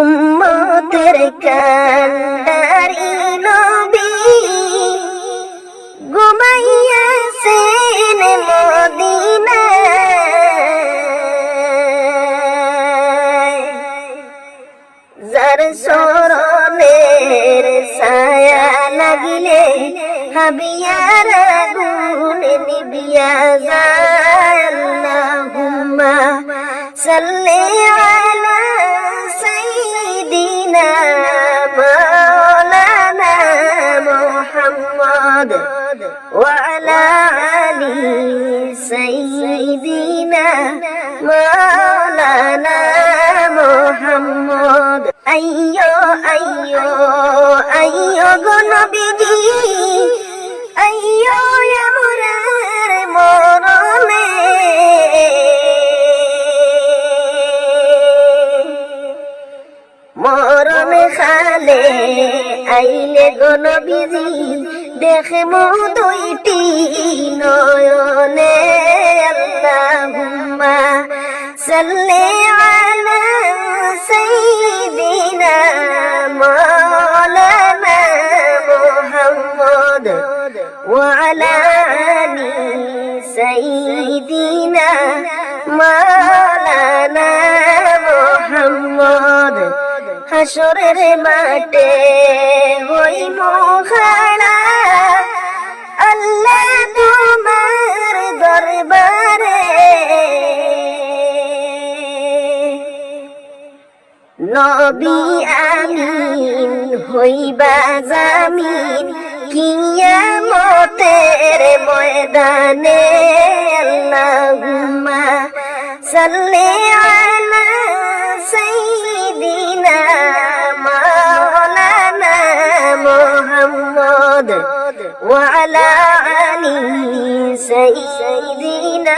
উম্মতের কান্ডারি নবী ঘুমাইয়াছেন মদিনায়। যার সরণের ছায়া লাগিলে হাবিয়ার আগুন নিবিয়া যায় আল্লাহুম্মা সাল্লি محمد وعلى آل سيدنا مولانا محمد أيو أيو أيو نبيجي কালে আইলে গণবিজি দেখে মো দুইটি নয়নে। আল্লাহুম্মা সাল্লি আলা সাইয়্যিদিনা মাওলানা মুহাম্মদ ওয়া আলা আলি সাইয়্যিদিনা মা হাসরের মাঠে হই মোখানা আল্লাহ তোমার দরবারে। নবী আমিন হইবা জামিন, কিয়ামতের ময়দানে, আল্লাহুম্মা সাল্লি আলা ওয়া আলা আলি সাইয়্যিদিনা